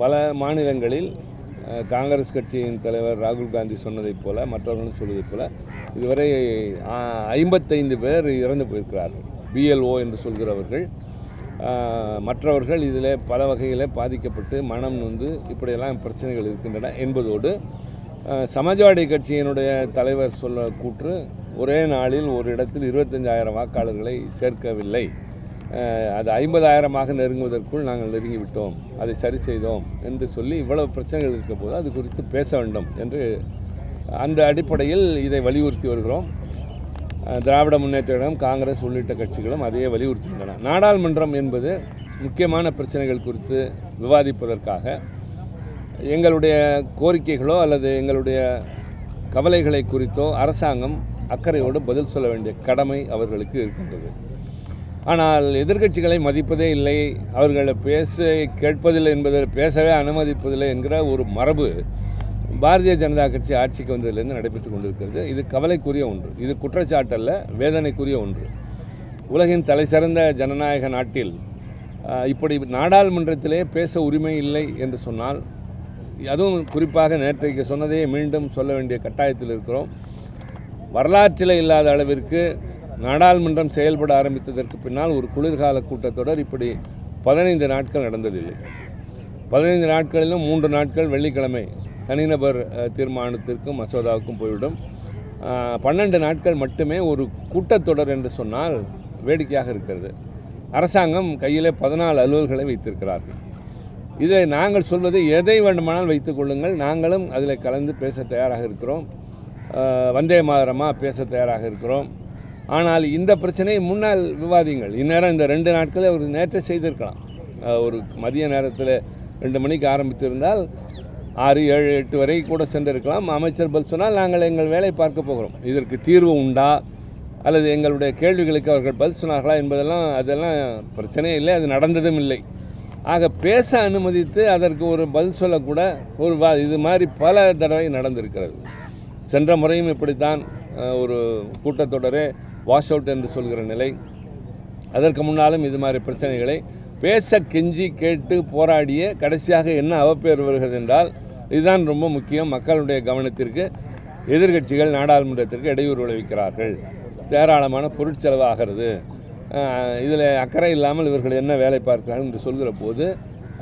பல மாநிலங்களில் காங்கிரஸ் கட்சியின் தலைவர் ராகுல் காந்தி சொன்னதைப் போல மற்றவர்களும் சொல்வதைப் போல இதுவரை ஐம்பத்தைந்து பேர் இறந்து போயிருக்கிறார்கள். பிஎல்ஓ என்று சொல்கிறவர்கள். மற்றவர்கள் இதில் பல வகையில் பாதிக்கப்பட்டு மனம் நொந்து இப்படியெல்லாம் பிரச்சனைகள் இருக்கின்றன என்பதோடு சமாஜ்வாடி கட்சியினுடைய தலைவர் சொல்ல கூற்று ஒரே நாளில் ஒரு இடத்தில் இருபத்தஞ்சாயிரம் வாக்காளர்களை சேர்க்கவில்லை. அது ஐம்பதாயிரமாக நெருங்குவதற்குள் நாங்கள் நெருங்கிவிட்டோம். அதை சரி செய்தோம் என்று சொல்லி இவ்வளவு பிரச்சனைகள் இருக்க போது அது குறித்து பேச வேண்டும் என்று அந்த அடிப்படையில் இதை வலியுறுத்தி வருகிறோம். திராவிட முன்னேற்ற கழகம் காங்கிரஸ் உள்ளிட்ட கட்சிகளும் அதையே வலியுறுத்துகின்றன. நாடாளுமன்றம் என்பது முக்கியமான பிரச்சனைகள் குறித்து விவாதிப்பதற்காக எங்களுடைய கோரிக்கைகளோ அல்லது எங்களுடைய கவலைகளை குறித்தோ அரசாங்கம் அக்கறையோடு பதில் சொல்ல வேண்டிய கடமை அவர்களுக்கு இருக்கின்றது. ஆனால் எதிர்க்கட்சிகளை மதிப்பதே இல்லை. அவர்களை பேச கேட்பதில்லை என்பதை பேசவே அனுமதிப்பதில்லை என்கிற ஒரு மரபு பாரதிய ஜனதா கட்சி ஆட்சிக்கு வந்ததிலிருந்து நடைபெற்று கொண்டிருக்கிறது. இது கவலைக்குரிய ஒன்று. இது குற்றச்சாட்டல்ல வேதனைக்குரிய ஒன்று. உலகின் தலைசிறந்த ஜனநாயக நாட்டில் இப்படி நாடாளுமன்றத்திலே பேச உரிமை இல்லை என்று சொன்னால் அதுவும் குறிப்பாக நேற்றைக்கு சொன்னதையே மீண்டும் சொல்ல வேண்டிய கட்டாயத்தில் இருக்கிறோம். வரலாற்றில் இல்லாத அளவிற்கு நாடாளுமன்றம் செயல்பட ஆரம்பித்ததற்கு பின்னால் ஒரு குளிர்கால கூட்டத்தொடர் இப்படி பதினைந்து நாட்கள் நடந்ததில்லை. பதினைந்து நாட்களிலும் மூன்று நாட்கள் வெள்ளிக்கிழமை தனிநபர் தீர்மானத்திற்கும் மசோதாவுக்கும் போய்விடும். பன்னெண்டு நாட்கள் மட்டுமே ஒரு கூட்டத்தொடர் என்று சொன்னால் வேடிக்கையாக இருக்கிறது. அரசாங்கம் கையிலே பதினாலு அலுவல்களை வைத்திருக்கிறார்கள். இதை நாங்கள் சொல்வது எதை வேண்டுமானால் வைத்துக் கொள்ளுங்கள். நாங்களும் அதில் கலந்து பேச தயாராக இருக்கிறோம். வந்தே மாதரமாக பேச தயாராக இருக்கிறோம். ஆனால் இந்த பிரச்சனையை முன்னால் விவாதிங்கள் இந்நேரம் இந்த ரெண்டு நாட்களில் அவர் நேற்று செய்திருக்கலாம். ஒரு மதிய நேரத்தில் ரெண்டு மணிக்கு ஆரம்பித்திருந்தால் ஆறு ஏழு எட்டு வரை கூட சென்றிருக்கலாம். அமைச்சர் பதில் சொன்னால் நாங்கள் எங்கள் வேலை பார்க்க போகிறோம். இதற்கு தீர்வு உண்டா? அல்லது எங்களுடைய கேள்விகளுக்கு அவர்கள் பதில் சொன்னார்களா என்பதெல்லாம் அதெல்லாம் பிரச்சனையே இல்லை அது நடந்ததும் இல்லை. ஆக பேச அனுமதித்து அதற்கு ஒரு பதில் சொல்லக்கூட ஒரு வா இது மாதிரி பல தடவை நடந்திருக்கிறது. சென்ற முறையும் இப்படித்தான். ஒரு கூட்டத்தொடரே வாஷ் அவுட் என்று சொல்கிற நிலை. அதற்கு முன்னாலும் இது மாதிரி பிரச்சனைகளை பேச கெஞ்சி கேட்டு போராடிய கடைசியாக என்ன அவப்பேர் வருகிறது என்றால் இதுதான் ரொம்ப முக்கியம். மக்களுடைய கவனத்திற்கு எதிர்க்கட்சிகள் நாடாளுமன்றத்திற்கு இடையூறு விளைவிக்கிறார்கள். ஏராளமான பொருட்செலவு ஆகிறது இதில் அக்கறை இல்லாமல் இவர்கள் என்ன வேலை பார்க்கிறார்கள் என்று சொல்கிற போது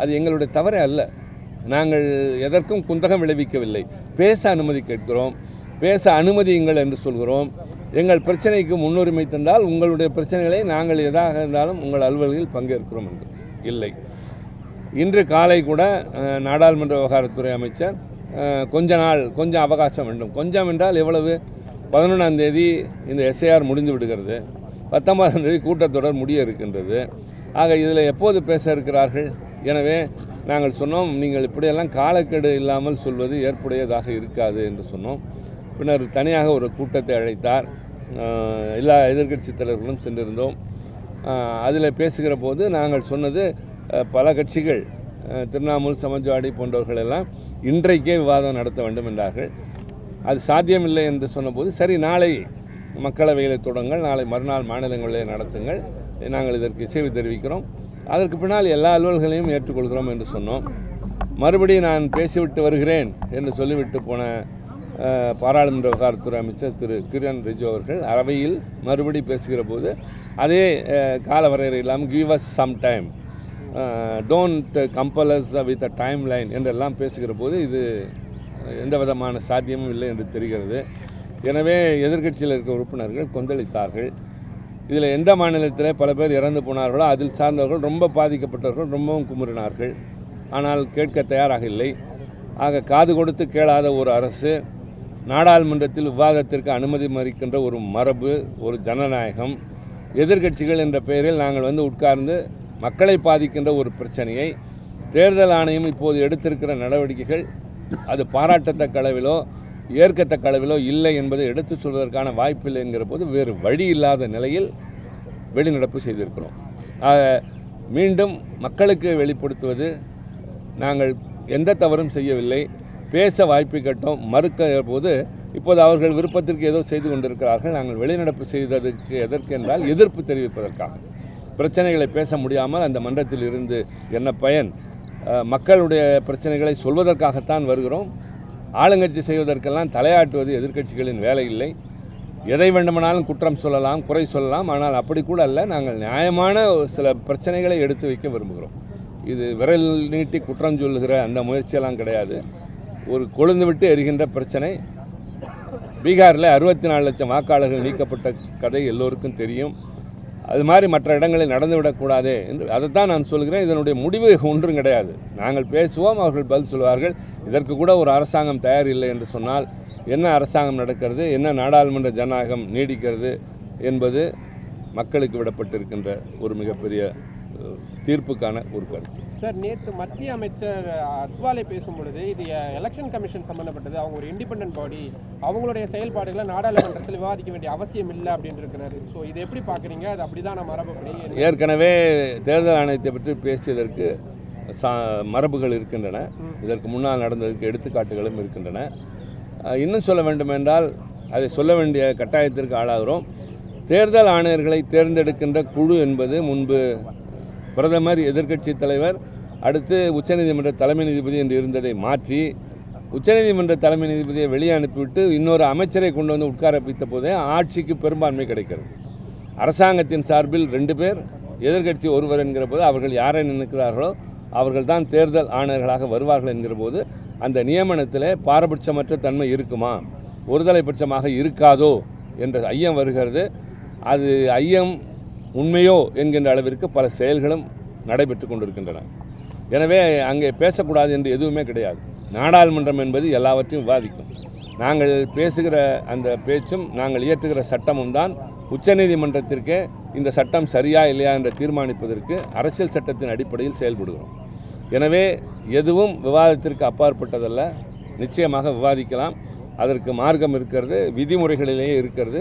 அது எங்களுடைய தவறே அல்ல. நாங்கள் எதற்கும் குந்தகம் விளைவிக்கவில்லை. பேச அனுமதி கேட்கிறோம். பேச அனுமதியுங்கள் என்று சொல்கிறோம். எங்கள் பிரச்சனைக்கு முன்னுரிமை தந்தால் உங்களுடைய பிரச்சனைகளை நாங்கள் எதாக இருந்தாலும் உங்கள் அலுவல்களில் பங்கேற்கிறோம் என்று. இல்லை. இன்று காலை கூட நாடாளுமன்ற விவகாரத்துறை அமைச்சர் கொஞ்ச நாள் கொஞ்சம் அவகாசம் வேண்டும். கொஞ்சம் என்றால் எவ்வளவு? பதினொன்றாம் தேதி இந்த எஸ்ஐஆர் முடிந்து விடுகிறது. பத்தொன்பதாம் தேதி கூட்டத்தொடர் முடிய இருக்கின்றது. ஆக இதில் எப்போது பேச இருக்கிறார்கள்? எனவே நாங்கள் சொன்னோம் நீங்கள் இப்படியெல்லாம் காலக்கெடு இல்லாமல் சொல்வது ஏற்புடையதாக இருக்காது என்று சொன்னோம். பின்னர் தனியாக ஒரு கூட்டத்தை அழைத்தார். எல்லா எதிர்க்கட்சி தலைவர்களும் சென்றிருந்தோம். அதில் பேசுகிற போது நாங்கள் சொன்னது பல கட்சிகள் அஹ், திரிணாமுல் சமாஜ்வாடி போன்றவர்கள் எல்லாம் இன்றைக்கே விவாதம் நடத்த வேண்டும் என்றார்கள். அது சாத்தியமில்லை என்று சொன்னபோது சரி நாளை மக்களவையில் தொடங்கள் நாளை மறுநாள் மாநிலங்களிலே நடத்துங்கள். நாங்கள் இதற்கு இசைவு தெரிவிக்கிறோம். அதற்கு பின்னால் எல்லா அலுவல்களையும் ஏற்றுக்கொள்கிறோம் என்று சொன்னோம். மறுபடியும் நான் பேசிவிட்டு வருகிறேன் என்று சொல்லிவிட்டு போன பாராளுமன்ற விவகாரத்துறை அமைச்சர் திரு கிரண் ரிஜு அவர்கள் அவையில் மறுபடி பேசுகிற போது அதே கால வரையறை இல்லாமல் give us some time don't compel us with a timeline என்றெல்லாம் பேசுகிற போது இது எந்த விதமான சாத்தியமும் இல்லை என்று தெரிகிறது. எனவே எதிர்க்கட்சியில் இருக்க உறுப்பினர்கள் கொந்தளித்தார்கள். இதில் எந்த மாநிலத்தில் பல பேர் இறந்து போனார்களோ அதில் சார்ந்தவர்கள் ரொம்ப பாதிக்கப்பட்டவர்கள் ரொம்பவும் குமுறினார்கள். ஆனால் கேட்க தயாராக இல்லை. ஆக காது கொடுத்து கேளாத ஒரு அரசு நாடாளுமன்றத்தில் விவாதத்திற்கு அனுமதி மறுக்கின்ற ஒரு மரபு ஒரு ஜனநாயகம் எதிர்க்கட்சிகள் என்ற பெயரில் நாங்கள் வந்து உட்கார்ந்து மக்களை பாதிக்கின்ற ஒரு பிரச்சனையை தேர்தல் ஆணையம் இப்போது எடுத்திருக்கிற நடவடிக்கைகள் அது பாராட்டத்தக்க அளவிலோ ஏற்கத்தக்க அளவிலோ இல்லை என்பதை எடுத்துச் சொல்வதற்கான வாய்ப்பில்லை என்கிற போது வேறு வழி இல்லாத நிலையில் வெளிநடப்பு செய்திருக்கிறோம். ஆக மீண்டும் மக்களுக்கு வெளிப்படுத்துவது நாங்கள் எந்த தவறும் செய்யவில்லை. பேச வாய்ப்பு கேட்டோம் மறுக்க போது இப்போது அவர்கள் விருப்பத்திற்கு ஏதோ செய்து கொண்டிருக்கிறார்கள் நாங்கள் வெளிநடப்பு செய்ததற்கு எதற்கு என்றால் எதிர்ப்பு தெரிவிப்பதற்காக. பிரச்சனைகளை பேச முடியாமல் அந்த மன்றத்தில் இருந்து என்ன பயன்? மக்களுடைய பிரச்சனைகளை சொல்வதற்காகத்தான் வருகிறோம். ஆளுங்கட்சி செய்வதற்கெல்லாம் தலையாட்டுவது எதிர்க்கட்சிகளின் வேலை இல்லை எதை வேண்டுமானாலும் குற்றம் சொல்லலாம் குறை சொல்லலாம் ஆனால் அப்படி கூட அல்ல நாங்கள் நியாயமான சில பிரச்சனைகளை எடுத்து வைக்க விரும்புகிறோம். இது விரல் நீட்டி குற்றம் சொல்லுகிற அந்த முயற்சியெல்லாம் கிடையாது. ஒரு கொழுந்து விட்டு எரிகின்ற பிரச்சனை. பீகாரில் அறுபத்தி நாலு லட்சம் வாக்காளர்கள் நீக்கப்பட்ட கதை எல்லோருக்கும் தெரியும். அது மாதிரி மற்ற இடங்களில் நடந்துவிடக்கூடாது என்று அதைத்தான் நான் சொல்கிறேன். இதனுடைய முடிவு ஒன்றும் கிடையாது. நாங்கள் பேசுவோம் அவர்கள் பதில் சொல்வார்கள். இதற்கு கூட ஒரு அரசாங்கம் தயார் இல்லை என்று சொன்னால் என்ன அரசாங்கம் நடக்கிறது? என்ன நாடாளுமன்ற ஜனநாயகம் நீடிக்கிறது என்பது மக்களுக்கு விடப்பட்டிருக்கின்ற ஒரு மிகப்பெரிய தீர்ப்புக்கான ஒரு கருத்து. சார் நேற்று மத்திய அமைச்சர் அத்வாலே பேசும்பொழுது இது எலெக்ஷன் கமிஷன் சம்பந்தப்பட்டது. அவங்க ஒரு இண்டிபெண்டன்ட் பாடி அவங்களுடைய செயல்பாடுகளை நாடாளுமன்றத்தில் விவாதிக்க வேண்டிய அவசியம் இல்லை அப்படின்னு இருக்கிறாரு. ஸோ இதை எப்படி பார்க்குறீங்க? அது அப்படிதான் மரபப்படி என்ன- ஏற்கனவே தேர்தல் ஆணையத்தை பற்றி பேசியதற்கு மரபுகள் இருக்கின்றன. இதற்கு முன்னால் நடந்ததற்கு எடுத்துக்காட்டுகளும் இருக்கின்றன. இன்னும் சொல்ல வேண்டுமென்றால் அதை சொல்ல வேண்டிய கட்டாயத்திற்கு ஆளாகிறோம். தேர்தல் ஆணையர்களை தேர்ந்தெடுக்கின்ற குழு என்பது முன்பு பிரதமர் எதிர்க்கட்சி தலைவர் அடுத்து உச்சநீதிமன்ற தலைமை நீதிபதி என்று இருந்ததை மாற்றி உச்சநீதிமன்ற தலைமை நீதிபதியை வெளியே அனுப்பிவிட்டு இன்னொரு அமைச்சரை கொண்டு வந்து உட்கார வைத்த போதே ஆட்சிக்கு பெரும்பான்மை கிடைக்கிறது. அரசாங்கத்தின் சார்பில் ரெண்டு பேர் எதிர்க்கட்சி ஒருவர் என்கிற போது அவர்கள் யாரை நினைக்கிறார்களோ அவர்கள் தான் தேர்தல் ஆணையர்களாக வருவார்கள் என்கிற போது அந்த நியமனத்தில் பாரபட்சமற்ற தன்மை இருக்குமா? ஒருதலைபட்சமாக இருக்காதோ? என்ற ஐயம் வருகிறது. அது ஐயம் உண்மையோ என்கின்ற அளவிற்கு பல செயல்களும் நடைபெற்று கொண்டிருக்கின்றன. எனவே அங்கே பேசக்கூடாது என்று எதுவுமே கிடையாது. நாடாளுமன்றம் என்பது எல்லாவற்றையும் விவாதிக்கும். நாங்கள் பேசுகிற அந்த பேச்சும் நாங்கள் இயற்றுகிற சட்டமும் தான் உச்சநீதிமன்றத்திற்கே இந்த சட்டம் சரியா இல்லையா என்று தீர்மானிப்பதற்கு அரசியல் சட்டத்தின் அடிப்படையில் செயல்படுகிறோம். எனவே எதுவும் விவாதத்திற்கு அப்பாற்பட்டதல்ல. நிச்சயமாக விவாதிக்கலாம். அதற்கு மார்க்கம் இருக்கிறது விதிமுறைகளிலேயே இருக்கிறது.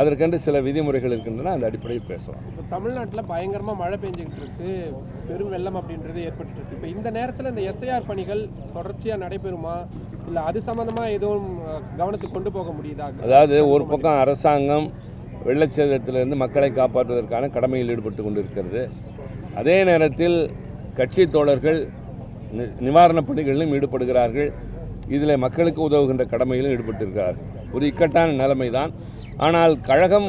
அதற்கென்று சில விதிமுறைகள் இருக்கின்றன அந்த அடிப்படையில் பேசலாம். இப்போ தமிழ்நாட்டில் பயங்கரமாக மழை பெஞ்சுக்கிட்டு இருக்கு. பெரும் வெள்ளம் அப்படின்றது ஏற்பட்டு இருக்கு. இப்போ இந்த நேரத்தில் இந்த எஸ்ஐஆர் பணிகள் தொடர்ச்சியாக நடைபெறுமா? இல்லை அது சம்மந்தமாக எதுவும் கவனத்துக்கு கொண்டு போக முடியுதா? அதாவது ஒரு பக்கம் அரசாங்கம் வெள்ளச்சேதத்திலிருந்து மக்களை காப்பாற்றுவதற்கான கடமையில் ஈடுபட்டு கொண்டிருக்கிறது. அதே நேரத்தில் கட்சி தோழர்கள் நிவாரணப் பணிகளிலும் ஈடுபடுகிறார்கள். இதில் மக்களுக்கு உதவுகின்ற கடமையிலும் ஈடுபட்டிருக்கிறார்கள். ஒரு இக்கட்டான நிலைமைதான். ஆனால் கழகம்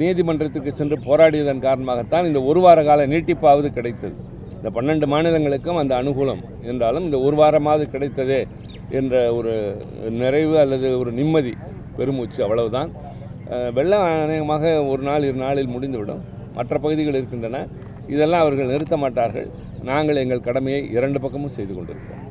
நீதிமன்றத்துக்கு சென்று போராடியதன் காரணமாகத்தான் இந்த ஒரு வார கால நீட்டிப்பாவது கிடைத்தது. இந்த பன்னெண்டு மாநிலங்களுக்கும் அந்த அனுகூலம் என்றாலும் இந்த ஒரு வாரமாவது கிடைத்ததே என்ற ஒரு நிறைவு அல்லது ஒரு நிம்மதி பெருமூச்சு அவ்வளவுதான். வெள்ளம் அநேகமாக ஒரு நாள் இரு நாளில் முடிந்துவிடும். மற்ற பகுதிகள் இருக்கின்றன. இதெல்லாம் அவர்கள் நிறுத்த மாட்டார்கள். நாங்கள் எங்கள் கடமையை இரண்டு பக்கமும் செய்து கொண்டிருக்கிறோம்.